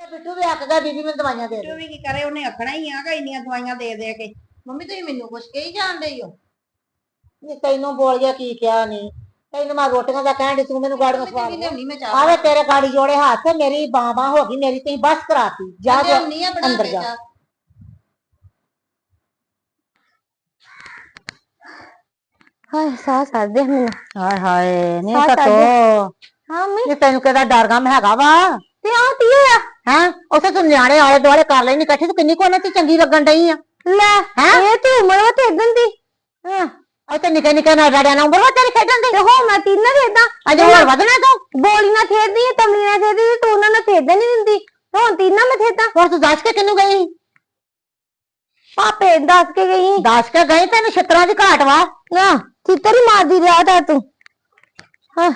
ਤੇ ਬਿੱਟੂ ਵੀ ਅੱਕ ਗਿਆ ਬੀਬੀ ਮੈਨੂੰ ਦਵਾਈਆਂ ਦੇ ਦੇ। ਤੂੰ ਵੀ ਕੀ ਕਰੇ ਉਹਨੇ ਆਖਣਾ ਹੀ ਆਗਾ ਇੰਨੀਆਂ ਦਵਾਈਆਂ ਦੇ ਦੇ ਕੇ। ਮੰਮੀ ਤੁਸੀਂ ਮੈਨੂੰ ਕੁਛ ਕਹੀ ਜਾਂਦੇ ਹੀ ਹੋ? ਨੀ ਤੈਨੂੰ ਬੋਲ ਗਿਆ ਕੀ ਕਿਹਾ ਨਹੀਂ। ਤੈਨੂੰ ਮੈਂ ਰੋਟੀਆਂ ਦਾ ਕਹਿਣ ਦੀ ਤੂੰ ਮੈਨੂੰ ਗਾੜੀਆਂ ਸਵਾਰ ਮੰਮੀ ਲਿਆਉਣੀ ਮੈਂ ਚਾਹ ਆਵੇ ਤੇਰੇ ਗਾੜੀ ਜੋੜੇ ਹੱਥ ਮੇਰੀ ਬਾਹਾਂ ਹੋ ਗਈ ਮੇਰੀ ਤੇ ਬਸ ਕਰਾਤੀ। ਜਾ ਜਾ ਲਿਆਉਣੀ ਆ ਬਣਾ ਅੰਦਰ ਕੇ ਜਾ। ਚਾਹ ਹਾਏ ਸਾਹ ਸਾਦੇ ਮੈਨੂੰ। ਹਾਏ ਹਾਏ ਨਹੀਂ ਤਾਂ ਤੋ ਹਾਂ ਮੈਂ ਨਹੀਂ ਤੈਨੂੰ ਕਿਹਦਾ ਡਰ ਗਮ ਹੈਗਾ ਵਾ। ਤੇ ਆ ਤੀ ਹੋਇਆ? ਹੈਂ ਉਥੇ ਤੂੰ ਨਿਆਣੇ ਆਲੇ ਦੁਆਲੇ ਕਰ ਲੈਣੀ ਇਕੱਠੇ ਤੂੰ ਕਿੰਨੀ ਕੋਨੇ ਤੇ ਚੰਗੀ ਲੱਗਣ ਡਈ ਆ? ਲੈ ਹੈਂ? ਇਹ ਤੇ ਉਮਰ ਵਾ ਤੇ ਇਦਾਂ ਦੀ। ਹਾਂ ਤੇ ਨਿੱਕੇ ਨਿੱਕੇ ਨਾਲ ਰੜਿਆ ਨਾ ਉਮਰ ਵਾ ਤੇਰੀ ਖੇਡਣ ਦੀ? ਤੇ ਹੋ ਮੈਂ ਤੀਨਾਂ ਦੇ ਇਦਾਂ ਅਜੇ ਹੋਰ ਵਧਣਾ ਤੂੰ? ਨਾ ਖੇਡਦੀ ਤਮਲੀ ਨਾ ਖੇਡਦੀ ਤੇ ਤੂੰ ਉਹਨਾਂ ਨਾਲ ਖੇਡਣ ਨਹੀਂ ਦਿੰਦੀ। ਹੁਣ ਤੀਨਾਂ ਮੈਂ ਖੇਡਾਂ ਹੋਰ ਤੂੰ ਦੱਸ ਕੇ ਕਿੰਨੂੰ ਗਈ? ਪਾਪੇ ਦੱਸ ਕੇ ਗਈ। ਦੱਸ ਕੇ ਗਈ ਤੈਨੂੰ ਛਿੱਤਰਾਂ ਦੀ ਘਾਟ ਵਾ? ਨਾ ਚਿੱਤਰ ਹੀ ਮਾਰਦੀ ਰਿਹਾ ਤਾ ਤੂੰ। ਹਾਂ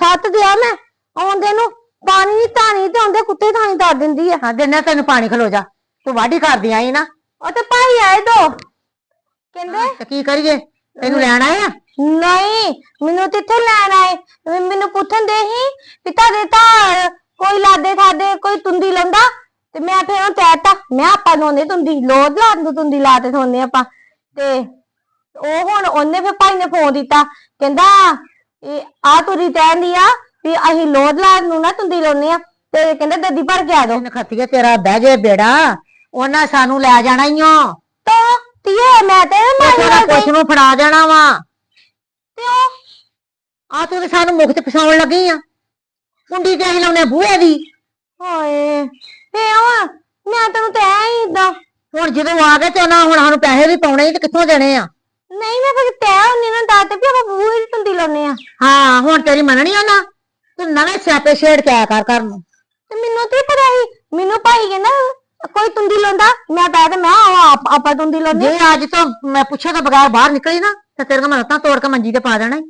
ਛੱਤ ਤੇ ਆ ਮੈਂ ਆਉਂਦੇ ਨੂੰ ਪਾਣੀ ਧਾਣੀ ਤੇ ਆਉਂਦੇ ਕੁੱਤੇ ਥਾਣੀ ਧਰ ਦਿੰਦੀ ਆ। ਹਾਂ ਦਿਨੇ ਤੈਨੂੰ ਪਾਣੀ ਖਲੋ ਜਾ। ਤੂੰ ਵਾਢੀ ਕਰਦੀ ਆਈ ਨਾ। ਉਹ ਤੇ ਭਾਈ ਆਏ ਦੋ। ਕਹਿੰਦੇ? ਤੇ ਕੀ ਕਰੀਏ? ਤੈਨੂੰ ਲੈਣ ਆਏ ਆ? ਨਹੀਂ ਮੈਨੂੰ ਤੇ ਇੱਥੇ ਲੈਣ ਆਏ। ਵੀ ਮੈਨੂੰ ਪੁੱਛਣ ਦੇ ਹੀ ਵੀ ਤੁਹਾਡੇ ਤਾਂ ਕੋਈ ਲਾਦੇ ਥਾਦੇ ਕੋਈ ਤੁੰਦੀ ਲੰਦਾ ਤੇ ਮੈਂ ਫਿਰ ਉਹ ਕਹਿਤਾ ਮੈਂ ਆਪਾਂ ਲਾਉਂਦੇ ਤੁੰਦੀ ਲੋਦ ਲਾ ਨੂੰ ਤੁੰਦੀ ਲਾ ਤੇ ਸੋਨੇ ਆਪਾਂ। ਤੇ ਉਹ ਹੁਣ ਉਹਨੇ ਫਿਰ ਭਾਈ ਨੇ ਫੋਨ ਦਿੱਤਾ। ਕਹਿੰਦਾ ਇਹ ਆ ਤੁਰੀ ਆ ਵੀ ਅਸੀਂ ਲੋਦ ਲਾ ਨੂੰ ਨਾ ਤੁੰਦੀ ਲਾਉਨੇ ਆ ਤੇ ਕਹਿੰਦਾ ਦੱਦੀ ਭਰ ਕੇ ਆ ਦੋ ਖੱਤੀਏ ਤੇਰਾ ਬਹਿ ਜੇ ਬੇੜਾ ਉਹਨਾਂ ਸਾਨੂੰ ਲੈ ਜਾਣਾ ਈ ਓ। ਤਾਂ ਤੀਏ ਮੈਂ ਤੇ ਮਾਰੀ ਤੇਰਾ ਨਾਲ ਕੁਛ ਨੂੰ ਫੜਾ ਜਾਣਾ ਵਾ। ਤੇ ਉਹ ਆ ਤੂੰ ਤੇ ਸਾਨੂੰ ਮੁਖ ਤੇ ਫਸਾਉਣ ਲੱਗੀ ਆ। ਕੁੰਡੀ ਤੇ ਅਸੀਂ ਲਾਉਨੇ ਬੂਹੇ ਦੀ। ਹਾਏ ਤੇ ਉਹ ਮੈਂ ਤੈਨੂੰ ਤੇ ਐ ਹੀ ਏਦਾਂ। ਹੁਣ ਜਦੋਂ ਆ ਗਏ ਤੇ ਉਹਨਾਂ ਹੁਣ ਸਾਨੂੰ ਪੈਸੇ ਵੀ ਪਾਉਣੇ ਈ ਤੇ ਕਿੱਥੋਂ ਦੇਣੇ ਆ? ਨਹੀਂ ਮੈਂ ਫਿਰ ਤੈ ਹੁੰਨੀ ਨਾ ਦੱਸ ਵੀ ਆਪਾਂ ਬੂਹੇ ਦੀ ਤੁੰਦੀ ਲਾਉਨੇ ਆ। ਹਾਂ ਹੁਣ ਤੇਰੀ ਮੰਨਣੀ ਆ ਨਾ ਤੂੰ ਨਵੇਂ ਸਿਆਪੇ ਛੇੜ ਕੇ ਆਇਆ ਕਰ ਕਰ ਨੂੰ। ਤੇ ਮੈਨੂੰ ਤੇ ਪਤਾ ਸੀ? ਮੈਨੂੰ ਭਾਈ ਕਹਿੰਦਾ ਕੋਈ ਤੁੰਦੀ ਲਾਉਂਦਾ ਮੈਂ ਕਹਿ ਤੇ ਮੈਂ ਆਪ- ਆਪਾਂ ਤੁੰਦੀ ਲਾਉਨੇ ਜੇ ਅੱਜ ਤੋਂ ਮੈਂ ਪੁੱਛਿਆ ਤਾਂ ਬਗੈਰ ਬਾਹਰ ਨਿਕਲੀ ਨਾ ਤੇ ਤੇਰੇ ਕੋਲ ਲੱਤਾਂ ਤੋੜ ਕੇ ਮੰਜੀ ਤੇ ਪਾ ਦੇਣਾ ਈ।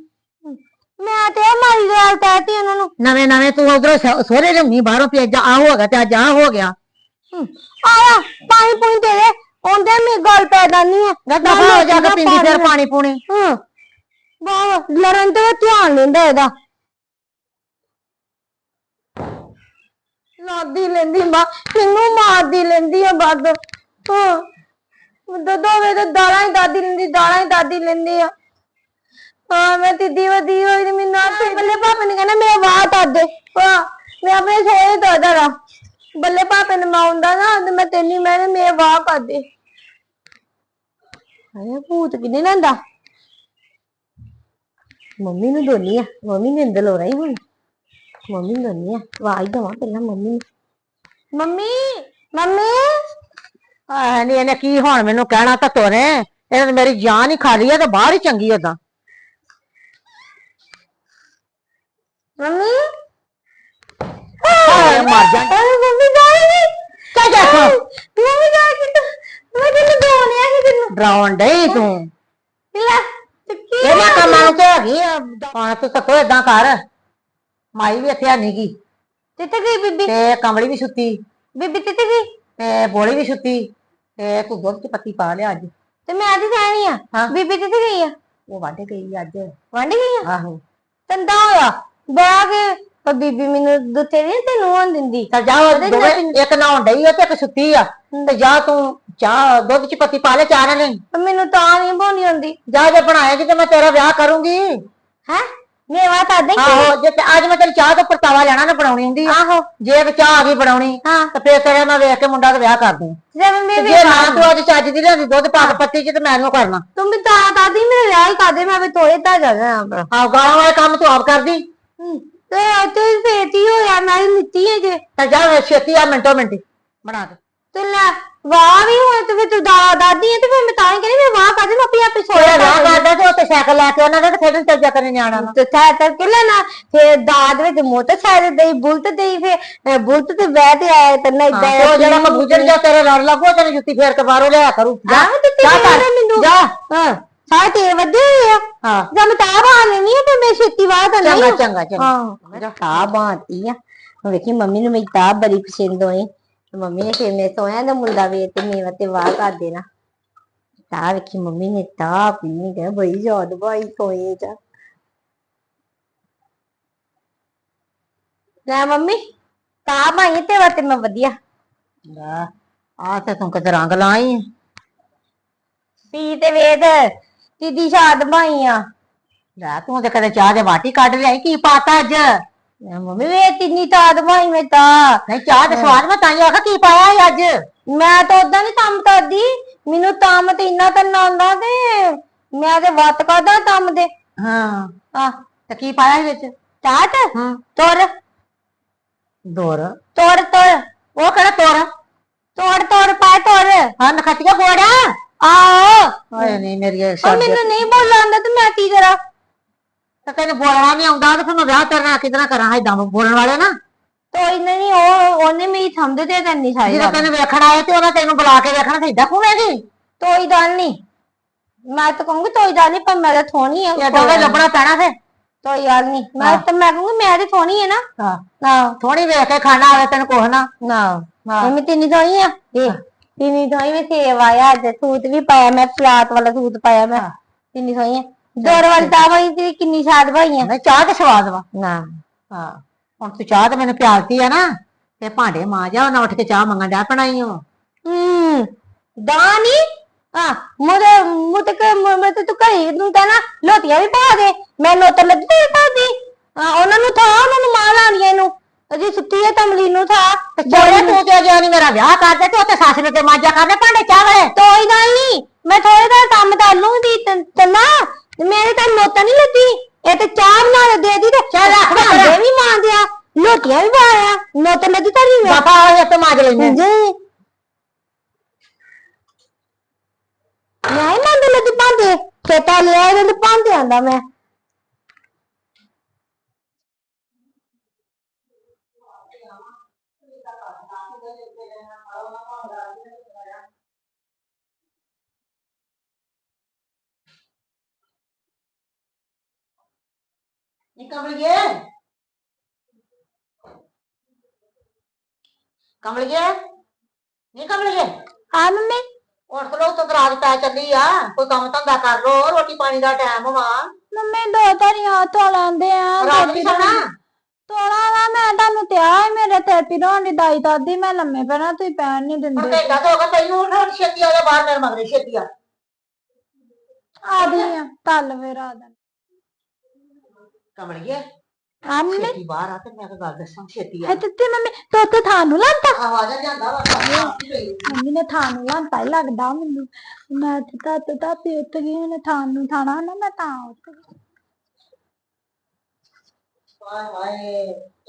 ਮੈਂ ਤੇ ਮਾਰੀ ਗੱਲ ਕਹਿਤੀ ਉਹਨਾਂ ਨੂੰ। ਨਵੇਂ ਨਵੇਂ ਤੂੰ ਉਧਰੋਂ ਸੋਹਰੇ ਲਿਆਉਣੀ ਬਾਹਰੋਂ ਵੀ ਅੱਜ ਆ ਹੋ ਗਿਆ ਤੇ ਅੱਜ ਆ ਹੋ ਗਿਆ। ਆਇਆ ਪਾਣੀ ਪੂਣੀ ਦੇ ਦੇ। ਆਉਂਦੇ ਮੈਂ ਗੱਲ ਪੈਦਾ ਨਹੀਂ ਆ। ਗੱਦਾ ਹੋ ਜਾ ਕੇ ਪੀਂਦੀ ਫਿਰ ਪਾਣੀ ਪੂਣੀ। ਹਾਂ ਬਾਹ ਲੜਨ ਤੇ ਧਿਆਨ ਲੈਂਦਾ ਇਹਦਾ। ਲਾਦੀ ਲੈਂਦੀ ਮਾਂ ਮੈਨੂੰ ਮਾਰਦੀ ਲੈਂਦੀ ਆ ਬੱਦ ਹਾਂ। ਦਦੋ ਵੇ ਤਾਂ ਦਾਲਾਂ ਹੀ ਦਾਦੀ ਲੈਂਦੀ, ਦਾਲਾਂ ਹੀ ਦਾਦੀ ਲੈਂਦੀ ਆ। ਹਾਂ, ਮੈਂ ਤੇ ਦੀਵਾ ਹੋਈ ਤੇ ਮੈਨੂੰ ਆਪੇ ਬੱਲੇ ਪਾਪੇ ਨੇ ਕਹਿੰਦਾ ਮੇਰੇ ਵਾਹ ਤਾਂ ਦੇ ਹਾਂ, ਮੈਂ ਆਪਣੇ ਸੋਏ ਤੋਂ ਦਰਾ ਬੱਲੇ ਪਾਪੇ ਨੇ ਮਾਉਂਦਾ ਨਾ, ਤੇ ਮੈਂ ਤੈਨੂੰ ਮੈਂ ਮੇਰੇ ਵਾਹ ਕਰ ਦੇ ਅਰੇ, ਭੂਤ ਕਿਨੇ ਲੈਂਦਾ? ਮੰਮੀ ਨੂੰ ਦੋਨੀ ਆ, ਮੰਮੀ ਨੇ ਅੰਦਰ ਲੋ ਰਹੀ ਹੁਣ। ਮੰਮੀ ਨੂੰ ਦੋਨੀ ਆ ਆਵਾਜ਼ ਦਵਾ ਪਹਿਲਾਂ ਮੰਮੀ ਨੂੰ। Mummy mummy. ਆਹ ਨਹੀਂ ਇਹਨੇ ਕੀ ਹੁਣ ਮੈਨੂੰ ਕਹਿਣਾ ਤਾਂ ਤੋਰੇ। ਇਹਨੇ ਤਾਂ ਮੇਰੀ ਜਾਨ ਹੀ ਖਾ ਲਈ ਆ ਤੇ ਬਾਹਰ ਹੀ ਚੰਗੀ ਓਦਾਂ ਮੰਮੀ। ਹਾਏ ਮਰ ਜਾ। ਕਿਤੇ ਮੈਂ ਤੈਨੂੰ ਦੋਨਿਆ ਸੀ ਤੈਨੂੰ। ਡਰਾਉਣ ਡਈ ਤੂੰ? ਲੈ ਕੰਮਾਂ ਨੂੰ ਤੇ ਹੈਗੀ ਆ ਪਾਣ ਤੂੰ ਤੱਕੋ ਏਦਾਂ ਕਰ। ਮਾਈ ਵੀ ਇੱਥੇ ਨਹੀਂ ਗਈ ਕਿੱਥੇ ਗਈ ਬੀਬੀ? ਤੇ ਕਮਲੀ ਵੀ ਸੁੱਤੀ। ਬੀਬੀ ਕਿੱਥੇ ਗਈ? ਤੇ ਬੋਲੀ ਵੀ ਸੁੱਤੀ। ਤੇ ਤੂੰ ਦੁੱਧ ਚ ਪੱਤੀ ਪਾ ਲਿਆ ਅੱਜ। ਤੇ ਮੈਂ ਅੱਜ ਜਾਣੀ ਆ। ਹਾਂ। ਬੀਬੀ ਕਿੱਥੇ ਗਈ ਆ? ਉਹ ਵੱਢ ਗਈ ਅੱਜ। ਵੰਡ ਗਈ ਆ? ਆਹੋ। ਤੰਦਾ ਹੋਇਆ ਕੇ ਪਰ ਬੀਬੀ ਮੈਨੂੰ ਦੁੱਤੇ ਨਹੀਂ ਤੈਨੂੰ ਹੋਣ ਦਿੰਦੀ। ਤਾਂ ਜਾ ਉਹ ਦੋਵੇਂ ਇੱਕ ਨਹਾਉਣ ਡਈ ਆ ਤੇ ਇੱਕ ਸੁੱਤੀ ਆ। ਤੇ ਜਾ ਤੂੰ ਚਾਹ ਦੁੱਧ ਚ ਪੱਤੀ ਪਾ ਲੈ ਚਾਹ ਨੇ ਮੈਨੂੰ ਤਾਂ ਨਹੀਂ ਬੋਣੀ ਆਉਂਦੀ। ਜਾ ਜੇ ਬਣਾਏਗੀ ਤੇ ਮੈਂ ਤੇਰਾ ਵਿਆਹ ਕਰੂੰਗੀ। ਹੈ? ਮੇਵਾ ਤਾਂ ਦੇ ਆਹੋ ਜੇ ਤੇ ਅੱਜ ਮੈਂ ਤੇਰੀ ਚਾਹ ਤੋਂ ਪਰਤਾਵਾ ਲੈਣਾ ਨਾ ਬਣਾਉਣੀ ਹੁੰਦੀ ਆ। ਆਹੋ। ਜੇ ਵੀ ਚਾਹ ਆ ਗਈ ਬਣਾਉਣੀ ਹਾਂ। ਤੇ ਫੇਰ ਤੇਰੇ ਮੈਂ ਵੇਖ ਕੇ ਮੁੰਡਾ ਦਾ ਵਿਆਹ ਕਰ ਦੂੰ। ਜਦ ਮੈਂ ਤੇ ਜੇ ਨਾ ਤੂੰ ਅੱਜ ਚੱਜ ਦੀ ਲਿਆਂਦੀ ਦੁੱਧ ਪਾ ਕੇ ਪੱਤੀ ਚ ਤੇ ਮੈਂ ਇਹਨੂੰ ਕਰਨਾ। ਤੁਮ ਵੀ ਤਾਂ ਦਾਦੀ ਮੇਰੇ ਵਿਆਹ ਹੀ ਕਰਦੇ ਮੈਂ ਵੀ ਤੋੜੇ ਤਾਂ ਜਾ ਜਾ ਆਪਣਾ ਆਹ ਗਾਲਾਂ ਵਾਲੇ ਕੰਮ ਤੂੰ ਆਪ ਕਰਦੀ। ਤੇ ਤੇ ਫੇਤੀ ਹੋਇਆ? ਮੈਂ ਨਿੱਤੀ ਹੈ ਜੇ। ਤੇ ਜਾ ਵੇ ਛੇਤੀ ਆ ਮਿੰਟੋ ਮਿੰਟੀ ਬਣਾ ਦੇ। ਤੇ ਲੈ ਵਾਹ ਵੀ ਹੋਏ ਤੇ ਫਿਰ ਤੂੰ ਦਾ ਦਾਦੀ ਹੈ ਤੇ ਫਿਰ ਮੈਂ ਤਾਂ ਹੀ ਕਹਿੰਦੀ ਮੈਂ ਵਾਹ ਕਰਦੇ ਮੈਂ ਆਪੇ ਆਪੇ ਸੋਇਆ ਵਿਆਹ ਕਰਦਾ ਤੇ ਉੱਤੇ ਸਾਈਕਲ ਲੈ ਕੇ ਉਹਨਾਂ ਦਾ ਤੇ ਖੇਡਣ ਚੱਲ ਜਾ ਕਰੇ ਨਿਆਣਾ ਨਾਲ ਤੇ ਥਾ ਤਰ ਕੇ ਲੈਣਾ ਫਿਰ ਦਾਦ ਵਿੱਚ ਮੋਟਰਸਾਈਕਲ ਦੇਈ ਬੁਲਟ ਦੇਈ ਫਿਰ ਬੁਲਟ ਤੇ ਬਹਿ ਤੇ ਆਇਆ ਤੇ ਨਾ ਤੇ ਉਹ ਜਿਹੜਾ ਕਬੂਤਰ ਜਾ ਤੇਰੇ ਲੜ ਲੱਗੋ ਤੈਨੂੰ ਜੁੱਤੀ ਫੇਰ ਕੇ ਬਾਹਰੋਂ ਲਿਆ ਕਰੂ। ਜਾ ਆਹ ਤੇ ਜਾ ਕਰ ਮੈਨੂੰ। ਜਾ। ਹਾਂ ਸਾਰੇ ਤੇਰੇ ਵੱਡੇ ਹੋਏ ਆ। ਹਾਂ। ਜਦ ਮੈਂ ਤਾਂ ਬਾਹਰ ਲੈਣੀ ਹੈ ਤੇ ਮੈਂ ਛੇਤੀ ਬਾਹਰ ਤਾਂ ਨਹੀਂ। ਚੰਗਾ ਚੰਗਾ। ਹਾਂ। ਤਾਂ ਬਾਂਤੀ ਆ। ਹੁਣ ਵੇਖੀ ਮੰਮੀ ਨੂੰ ਮੇਰੀ ਤਾਂ ਬੜੀ ਪਸੰਦ ਹੋਈ। ਤੇ ਮੰਮੀ ਨੇ ਫਿਰ ਮੈਂ ਸੋਇਆ ਦਾ ਮੁੰਡਾ ਵੇ ਤੇ ਮੇਵਾ ਤੇ ਵਾਹ ਕਰ ਦੇਣਾ। ਤਾਂ ਵੇਖੀ ਮੰਮੀ ਨੇ ਤਾਂ ਪੀਣੀ ਗਏ ਬਈ ਯਾਦ ਬਾਈ ਸੋਏ ਜਾ ਲੈ ਮੰਮੀ ਤਾਂ ਭਾਈ ਤੇ ਵਾ ਤੇ ਮੈਂ ਵਧੀਆ। ਲੈ ਆ ਤੇ ਤੂੰ ਕਿਤੇ ਰੰਗ ਲਾਈ। ਪੀ ਤੇ ਵੇਦ ਦੀਦੀ ਸ਼ਾਦ ਭਾਈ ਆ। ਲੈ ਤੂੰ ਤੇ ਕਦੇ ਚਾਹ ਦੇ ਬਾਟੀ ਕੱਢ ਲਿਆਈ, ਕੀ ਪਾਤਾ ਅੱਜ? ਮੈਂ ਮੰਮੀ ਵੇ ਤਿੰਨੀ ਤਾਦ ਭਾਈ ਮੈਂ ਤਾਂ। ਚਾਹ ਦੇ ਸਵਾਦ ਮੈਂ ਤਾਂ ਹੀ ਆਖਿਆ ਕੀ ਪਾਇਆ ਸੀ ਅੱਜ? ਮੈਂ ਤਾਂ ਉਦਾਂ ਨਹੀਂ ਕੰਮ ਕਰਦੀ। ਮੈਨੂੰ ਕੰਮ ਤੇ ਇੰਨਾ ਕਰਨਾ ਆਉਂਦਾ ਤੇ ਮੈਂ ਤੇ ਵੱਤ ਕਰਦਾ ਕੰਮ ਦੇ ਹਾਂ। ਆ ਤੇ ਕੀ ਪਾਇਆ ਸੀ ਵਿੱਚ? ਚਾਟ? ਹਾਂ। ਤੁਰ। ਦੋਰ ਤੁਰ ਤੁਰ। ਉਹ ਕਿਹੜਾ ਤੋਰ? ਤੋੜ ਤੋੜ ਪਾ ਤੁਰ। ਹਾਂ ਨਖਤੀਆ ਬੋੜਾ ਆਓ ਹਾਏ ਨਹੀਂ ਮੇਰੀ ਉਹ ਸ਼ਬਦ ਮੈਨੂੰ ਨਹੀਂ ਬੋਲਣਾ ਆਉਂਦਾ ਤੇ ਮੈਂ ਕੀ ਕਰਾਂ? ਤੇ ਤੈਨੂੰ ਬੋਲਣਾ ਨਹੀਂ ਆਉਂਦਾ ਤੇ ਫਿਰ ਮੈਂ ਵਿਆਹ ਕਰਨਾ ਕਿਦਾਂ ਕਰਾਂ? ਏਦਾਂ ਬੋਲਣ ਵਾਲੇ ਨਾ। ਤੋਈ ਨਹੀਂ ਉਹ ਉਹਨੇ ਮੇਰੀ ਥੰਮ ਤੇ ਕਰਨੀ ਸਾਰੀ ਜਦੋਂ ਗੱਲ। ਤੈਨੂੰ ਵੇਖਣ ਆਏ ਤੇ ਉਹਨਾਂ ਤੈਨੂੰ ਬੁਲਾ ਕੇ ਵੇਖਣਾ ਤੇ ਏਦਾਂ ਘੁੰਮੇਗੀ ਤੋਈ ਗੱਲ ਨਹੀਂ। ਮੈਂ ਤਾਂ ਕਹੂੰਗੀ ਤੋਈ ਗੱਲ ਨਹੀਂ ਪਰ ਮੈਂ ਤਾਂ ਥੋਣੀ ਆ। ਇਹ ਦੋਵੇਂ ਲੱਭਣਾ ਪੈਣਾ ਫੇ ਤੋਈ ਗੱਲ ਨਹੀਂ। ਮੈਂ ਤਾਂ ਮੈਂ ਕਹੂੰਗੀ ਮੈਂ ਤੇ ਥੋਣੀ ਹੈ ਨਾ। ਹਾਂ। ਨਾ। ਥੋੜੀ ਵੇਖ ਕੇ ਖਾਣਾ ਆਵੇ ਤੈਨੂੰ ਕੁਛ ਨਾ। ਨਾ। ਮੈਂ ਤਿੰਨੀ ਥੋਣੀ ਆ। ਇਹ ਤਿੰਨੀ ਥੋਣੀ ਵਿੱਚ ਸੇਵ ਆਇਆ ਅੱਜ। ਸੂਟ ਵੀ ਪਾਇਆ ਮੈਂ ਫਲਾਟ ਵਾਲਾ ਸੂਟ ਪਾਇਆ ਮੈਂ। ਤਿੰਨੀ ਥੋਣੀ ਆ। ਦੋਰ ਵਾਲੀ ਤਾਂ ਭਾਈ ਤੇ ਕਿੰਨੀ ਸ਼ਾਦ ਭਾਈ ਆ। ਨਹੀਂ ਚਾਹ ਤੇ ਸਵਾਦ ਵਾ। ਨਾ। ਹਾਂ ਹੁਣ ਤੂੰ ਚਾਹ ਤੇ ਮੈਨੂੰ ਪਿਆਲਤੀ ਆ ਨਾ ਤੇ ਭਾਂਡੇ ਮਾਂਜਾ ਉਹਨਾਂ ਉੱਠ ਕੇ ਚਾਹ ਮੰਗਣ ਡਿਆ ਪਣਾਈ ਹੋ ਹੂੰ ਦਾਨੀ ਆ ਮੁਰੇ ਮੁਤਕ ਮੁਤ ਤੂੰ ਕਹੀ ਤੂੰ ਕਹਿਣਾ ਲੋਟੀਆਂ ਵੀ ਪਾ ਦੇ ਮੈਂ ਨੋਟ ਲੱਗੀ ਤੇ ਪਾ ਦੀ। ਆ ਉਹਨਾਂ ਨੂੰ ਥਾ ਉਹਨਾਂ ਨੂੰ ਮਾਂ ਲਾਣੀਆਂ ਨੂੰ ਅਜੀ ਸੁੱਤੀ ਹੈ ਤਮਲੀ ਨੂੰ ਥਾ। ਬੋਲੇ ਤੂੰ ਨੀ ਮੇਰਾ ਵਿਆਹ ਕਰ ਦੇ ਤੇ ਉੱਥੇ ਸੱਸ ਨੇ ਤੇ ਮਾਂਜਾ ਕਰਨੇ ਭਾਂਡੇ ਚਾਹ ਵਾਲੇ। ਤੋਈ ਗੱਲ ਨਹੀਂ ਮੈਂ ਥੋੜੇ ਦਾ ਕੰਮ ਕਰ ਲੂੰਗੀ ਤੰਨਾ ਮੇਰੇ ਤਾਂ ਨੋਟ ਨਹੀਂ ਲੱਗੀ ਇਹ ਤੇ ਚਾਹ ਬਣਾ ਕੇ ਦੇ ਦੀ ਤੇ ਚੱਲ ਰੱਖ ਭਾਂਡੇ। ਵੀ ਮਾਂਜਿਆ ਲੋਟੀਆਂ ਵੀ ਪਾਇਆ ਨੋਟ ਲੱਗੀ ਤਾਂ ਨਹੀਂ ਬਾਪਾ ਹੋਏ ਤੇ ਮਾਂਜ ਲੈਨੇ ਜੀ। ਨਹੀਂ ਮੰਦੇ ਲੱਗੀ ਭਾਂਡੇ। ਖੇਤਾਂ ਲਿਆ ਇਹਦੇ ਭਾਂਡੇ ਆਂਦਾ ਮੈਂ। ਹਾਂ ਮੰਮੀ ਤੂੰ ਪੈ ਚੱਲੀ ਆ ਕੋਈ ਕੰਮ ਧੰਦਾ ਕਰ ਲੋ ਰੋਟੀ ਪਾਣੀ ਦਾ ਟਾਈਮ ਵਾ ਮੰਮੀ ਦੋ ਧਰੀਆਂ ਧੋ ਲੈਂਦੇ ਆ ਰਾਤ ਨਹੀਂ ਸੌਣਾ ਤੋੜਾ ਵਾ ਮੈਂ ਤੁਹਾਨੂੰ ਤੇ ਆ ਮੇਰੇ ਤੇ ਪਿਰੋਂ ਦੀ ਦਾਈ ਦਾਦੀ ਮੈਂ ਲੰਮੇ ਪੈਣਾ ਤੁਸੀਂ ਪੈਣ ਨਹੀਂ ਦਿੰਦੇ ਤੋਂ ਤੈਨੂੰ ਛੇਤੀ ਆ ਜਾ ਬਾਹਰ ਮੇਰੇ ਮਗਰੇ ਛੇਤੀ ਆ ਆ ਵੇ ਰਾਤ ਕਮਲੀਏ ਆ ਮੰਮੀ ਛੇਤੀ ਬਾਹਰ ਆ ਤੇ ਮੈਂ ਇੱਕ ਗੱਲ ਦੱਸਾਂ ਛੇਤੀ ਆ। ਹੈ ਤੇ ਮੰਮੀ ਤੋ ਤੇ ਥਾਨੂੰ ਲਾਂਤਾ ਆਵਾਜ਼ ਜਾਂਦਾ ਵਾ ਮੰਮੀ ਨੇ ਥਾਨੂੰ ਲਾਂਤਾ ਹੀ ਲੱਗਦਾ ਮੈਨੂੰ। ਮੈਂ ਤੇ ਤਾਂ ਤੇ ਤਾਂ ਤੇ ਉੱਤ ਗਈ ਉਹਨੇ ਥਾਨ ਨੂੰ ਥਾਣਾ ਨਾ ਮੈਂ ਤਾਂ ਉੱਤ ਗਈ। ਹਾਏ ਹਾਏ।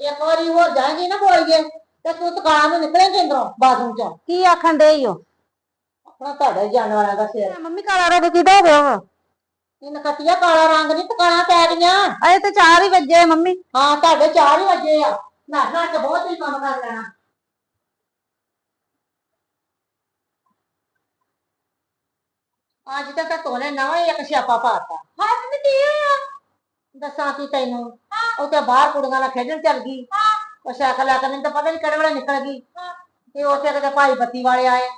ਇੱਕ ਵਾਰੀ ਹੋਰ ਜਾਏਗੀ ਨਾ ਬੋਲਗੇ ਤੇ ਤੂੰ ਦੁਕਾਨ ਨੂੰ ਨਿਕਲੇਂਗੇ ਅੰਦਰੋਂ ਬਾਥਰੂਮ ਚੋਂ। ਕੀ ਆਖਣ ਦੇ ਈਓ ਆਪਣਾ ਤੁਹਾਡੇ ਜਾਣ ਵਾਲਾ ਦਾ ਸਿਰ। ਮੰਮੀ ਕਾਲਾ ਰੋਗ ਕਿਦਾ ਹੋ ਗਿਆ ਵਾ? ਇਹ ਨਕਤੀਆ ਕਾਲਾ ਰੰਗ ਨਹੀਂ ਦੁਕਾਨਾਂ ਪੈ ਗਈਆਂ। ਅਜੇ ਤੇ 4 ਹੀ ਵੱਜੇ ਮੰਮੀ। ਹਾਂ ਤੁਹਾਡੇ ਚਾਰ ਹੀ ਵਜੇ ਆ। ਨਾ ਨਾ ਕੇ ਬਹੁਤ ਹੀ ਕੰਮ ਕਰ ਲੈਣਾ। ਅੱਜ ਤੱਕ ਤਾਂ ਨਵਾਂ ਹੀ ਇੱਕ ਸਿਆਪਾ ਪਾਤਾ। ਹਾਂ ਮੰਮੀ ਕੀ ਹੋਇਆ ਦੱਸਾਂ ਕੀ ਤੈਨੂੰ? ਉੱਥੇ ਬਾਹਰ ਕੁੜੀਆਂ ਨਾਲ ਖੇਡਣ ਚੱਲ ਗਈ। ਉਹ ਸਾਈਕਲ ਲੈ ਕੇ ਮੈਨੂੰ ਤਾਂ ਪਤਾ ਨਹੀਂ ਕਿਹੜੇ ਵੇਲੇ ਨਿਕਲ ਗਈ। ਤੇ ਉੱਥੇ ਕਿਤੇ ਭਾਈ ਬੱਤੀ ਵਾਲੇ ਆਏ।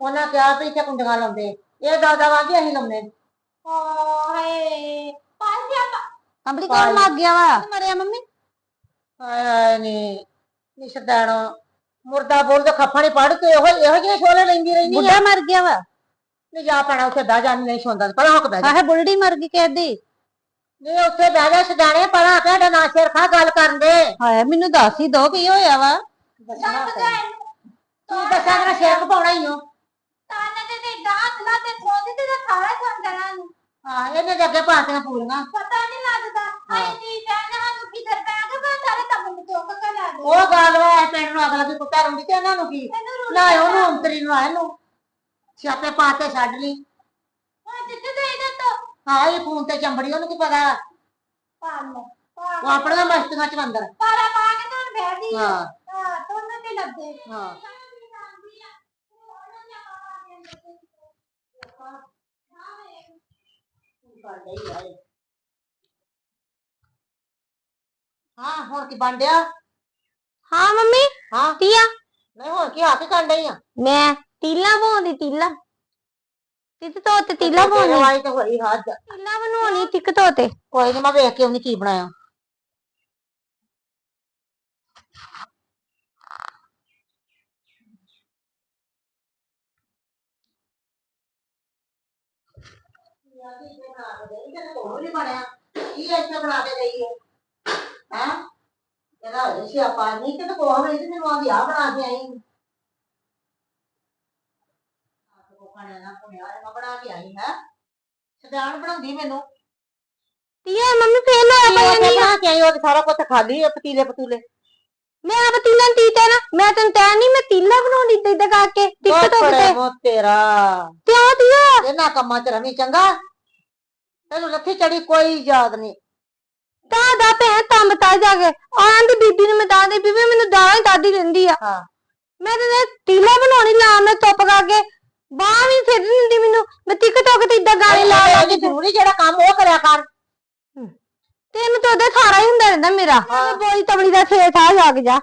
ਉਹਨਾਂ ਕਿਹਾ ਵੀ ਇੱਥੇ ਕੁੰਡੀਆਂ ਲਾਉਂਦੇ। ਇਹ ਦਾਦਾ ਵਾਂਗੀ ਅਸੀਂ ਲਾਉਂਦੇ। ਹਾਏ ਕੰਬਲੀ। ਕੋਲ ਲੱਗ ਗਿਆ ਵਾ। ਮਰਿਆ ਮੰਮੀ। ਹਾਏ ਹਾਏ ਨੀ ਨੀ ਸਦਾਣੋ ਮੁਰਦਾ ਬੋਲ ਤੇ ਖੱਫਾ ਨਹੀਂ ਪੜ ਕੇ ਇਹੋ ਇਹੋ ਜਿਹੇ ਛੋਲੇ ਲੈਂਦੀ ਰਹਿੰਦੀ ਆ। ਬੁੱਢਾ ਮਰ ਗਿਆ ਵਾ। ਨਹੀਂ ਜਾ ਪੈਣਾ ਉੱਥੇ ਬਹਿ ਜਾ ਨਹੀਂ ਸੌਂਦਾ ਪਰ ਹੱਕ ਬਹਿ ਜਾ। ਆਹੇ ਬੁੱਢੀ ਮਰ ਗਈ ਕਹਿੰਦੀ ਨਹੀਂ ਉੱਥੇ ਬਹਿ ਜਾ ਸਦਾਣੇ ਪਰ ਆ ਕੇ ਨਾ ਸਿਰ ਖਾ ਗੱਲ ਕਰਨ ਦੇ। ਹਾਏ ਮੈਨੂੰ ਦੱਸ ਹੀ ਦੋ ਕੀ ਹੋਇਆ ਵਾ। ਤੂੰ ਦੱਸਾਂ ਮੇਰਾ ਸਿਰ ਘਪਾਉਣਾ ਹੀ ਹੋ ਤਾਨੇ ਤੇ ਤੇ ਦਾਤ ਲਾ ਤੇ ਥੋੜੀ ਤੇ ਖਾਣਾ ਸੰਦਰਾਂ ਨੂੰ ਹਾਂ ਇਹਨੇ ਦੇ ਅੱਗੇ ਪਾਤੀਆਂ ਪੂਰੀਆਂ। ਪਤਾ ਨਹੀਂ ਲੱਗਦਾ। ਹਾਏ ਜੀ ਕਹਿੰਦਾ ਸਾਨੂੰ ਕਿਧਰ ਪੈ ਗਿਆ ਮੈਂ ਸਾਰੇ ਕੰਮ ਨੂੰ ਚੁੱਕ ਕੇ ਲੈ ਦੇ ਉਹ ਗੱਲ ਵਾ ਪਿੰਡ ਨੂੰ ਅਗਲਾ ਵੀ ਕੁੱਤਾ ਰੁੰਦੀ ਤੇ ਇਹਨਾਂ ਨੂੰ ਕੀ? ਨਾ ਉਹਨੂੰ ਅੰਤਰੀ ਨੂੰ ਆ ਇਹਨੂੰ ਸਿਆਪੇ ਪਾ ਕੇ ਛੱਡ ਲਈ। ਹਾਂ ਜਿੱਤੇ ਤੇ ਇਹਦੇ ਤੋਂ ਹਾਂ ਇਹ ਫੋਨ ਤੇ ਚੰਬੜੀ ਉਹਨੂੰ ਕੀ ਪਤਾ? ਪਾਲ ਉਹ ਆਪਣੀਆਂ ਮਸਤੀਆਂ ਚ ਅੰਦਰ ਪਾਰਾ ਪਾ ਕੇ ਤਾਂ ਬਹਿਦੀ ਹਾਂ। ਹਾਂ ਦੋਨੋਂ ਤੇ ਲੱਗੇ। ਹਾਂ। ਹਾਂ ਹੋਰ ਕੀ ਬਣ ਡਿਆ? ਹਾਂ ਮੰਮੀ ਹਾਂ। ਤੀਆ। ਨਹੀਂ ਹੋਰ ਕੀ ਆ ਕੇ ਕਰਨ ਡਈ ਆ? ਮੈਂ ਤੀਲਾ ਪਾਉਂਦੀ ਤੀਲਾ। ਤਿੱਤ ਤੋਂ ਤੇ ਤੀਲਾ ਪਾਉਂਦੀ ਵਾਈ ਤਾਂ ਹੋਈ ਹੱਦ। ਤੀਲਾ ਬਣਾਉਣੀ ਟਿਕ ਤੋਂ ਤੇ ਕੋਈ ਨੀ ਮੈਂ ਵੇਖ ਕੇ ਉਹਨੇ ਕੀ ਬਣਾਇਆ ਯਾਰ ਕੀ ਇੱਥੇ ਬਣਾ ਕੇ ਦੇਈ ਤੇ ਕੋਲ ਨਹੀਂ ਬਣਿਆ ਕੀ ਇੱਥੇ ਬਣਾ ਕੇ ਦੇਈ ਹੈ ਹੈ ਇਹਦਾ ਹੋ ਸਿਆਪਾ ਨਹੀਂ ਤੇ ਕੋਹ ਨਹੀਂ ਤੇ ਮੈਨੂੰ ਆਂਦੀ ਆ ਬਣਾ ਕੇ ਆਈ ਆਹ ਕੋ ਖਾਣਾ ਨਾ ਪੁਣਿਆ ਮੈਂ ਬਣਾ ਕੇ ਆਈ ਹੈ ਸਦਾਨ ਬਣਾਉਂਦੀ ਮੈਨੂੰ। ਧੀਏ ਮੰਮੀ ਫੇਲ ਹੋਇਆ ਮੈਂ ਪਈ ਨਹੀਂ ਬਣਾ ਕੇ ਆਈ ਉਹ ਸਾਰਾ ਕੁਝ ਖਾਲੀ ਹੈ ਪਤੀਲੇ ਪਤੂਲੇ। ਮੈਂ ਪਤੀਲਾ ਤੀਤੇ ਨਾ ਮੈਂ ਤੈਨੂੰ ਤੈ ਨਹੀਂ ਮੈਂ ਤੀਲਾ ਬਣਾਉਣੀ ਤੇ ਇਦਾਂ ਕਰਕੇ ਟਿਕਟ ਟੋਕ ਤੇ। ਮੋ ਤੇਰਾ ਤੇ ਆ ਧੀਏ? ਇਹਨਾਂ ਕੰਮਾਂ ਚ ਰਵੀ ਚੰਗਾ? ਤੈਨੂੰ ਲੱਥੀ ਚੜੀ ਕੋਈ ਯਾਦ ਨਹੀਂ। ਤਾਂ ਦਾ ਭੈਣ ਤਾ ਜਾ ਕੇ ਆਂ ਦੀ ਬੀਬੀ ਨੂੰ ਮੈਂ ਤਾਂ ਦੀ ਬੀਬੀ ਮੈਨੂੰ ਦਾਲਾਂ ਹੀ ਦਾਦੀ ਰਹਿੰਦੀ ਆ। ਹਾਂ। ਮੈਂ ਤੇ ਤੀਲਾ ਬਣਾਉਣੀ ਲਾ ਮੈਂ ਚੁੱਪ ਕਰਕੇ ਬਾਹ ਵੀ ਫਿਰ ਦਿੰਦੀ ਮੈਨੂੰ। ਮੈਂ ਟਿਕਟੋਕ ਤੇ ਇਦਾਂ ਗਾਣੇ ਲਾ ਲਾ ਕੇ ਜ਼ਰੂਰੀ ਜਿਹੜਾ ਕੰਮ ਉਹ ਕਰਿਆ ਕਰ। ਤੈਨੂੰ ਤਾਂ ਉਹਦੇ ਸਾਰਾ ਹੀ ਹੁੰਦਾ ਰਹਿੰਦਾ ਮੇਰਾ। ਬੋਲੀ ਤਬਲੀ ਦਾ ਖੇਤ ਆ ਜਾ ਕੇ ਜਾ।